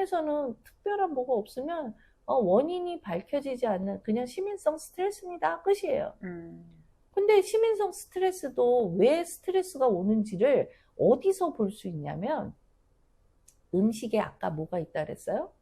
병원에서는 특별한 뭐가 없으면 어, 원인이 밝혀지지 않는 그냥 시민성 스트레스입니다. 끝이에요. 음. 근데 시민성 스트레스도 왜 스트레스가 오는지를 어디서 볼 수 있냐면 음식에 아까 뭐가 있다 그랬어요?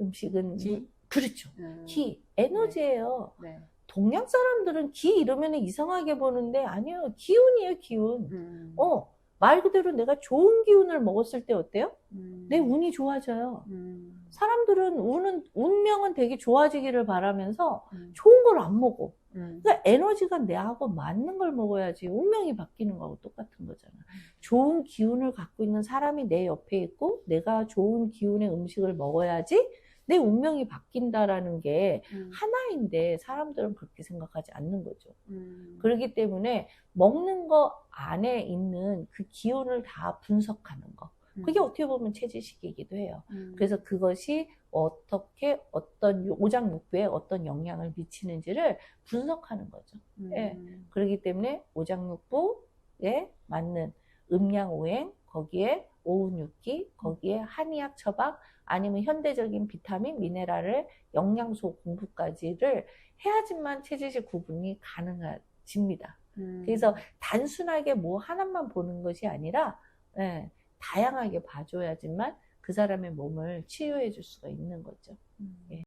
음식은 기. 그렇죠. 음. 기, 에너지예요. 네. 동양 사람들은 기 이러면 이상하게 보는데 아니요. 기운이에요, 기운. 음. 어, 말 그대로 내가 좋은 기운을 먹었을 때 어때요? 음. 내 운이 좋아져요. 음. 사람들은 운은 운명은 되게 좋아지기를 바라면서 음. 좋은 걸 안 먹어. 음. 그러니까 에너지가 내하고 맞는 걸 먹어야지 운명이 바뀌는 거하고 똑같은 거잖아. 좋은 기운을 갖고 있는 사람이 내 옆에 있고 내가 좋은 기운의 음식을 먹어야지 내 운명이 바뀐다라는 게 음. 하나인데 사람들은 그렇게 생각하지 않는 거죠. 음. 그렇기 때문에 먹는 거 안에 있는 그 기운을 다 분석하는 거. 그게 음. 어떻게 보면 체질식이기도 해요. 음. 그래서 그것이 어떻게 어떤 오장육부에 어떤 영향을 미치는지를 분석하는 거죠. 예. 음. 그렇기 때문에 오장육부에 맞는 음양오행 거기에 오운육기 거기에 한의학 처방 아니면 현대적인 비타민 미네랄을 영양소 공부까지를 해야지만 체질식 구분이 가능해집니다. 음. 그래서 단순하게 뭐 하나만 보는 것이 아니라 예, 다양하게 봐줘야지만 그 사람의 몸을 치유해 줄 수가 있는 거죠. 음. 예.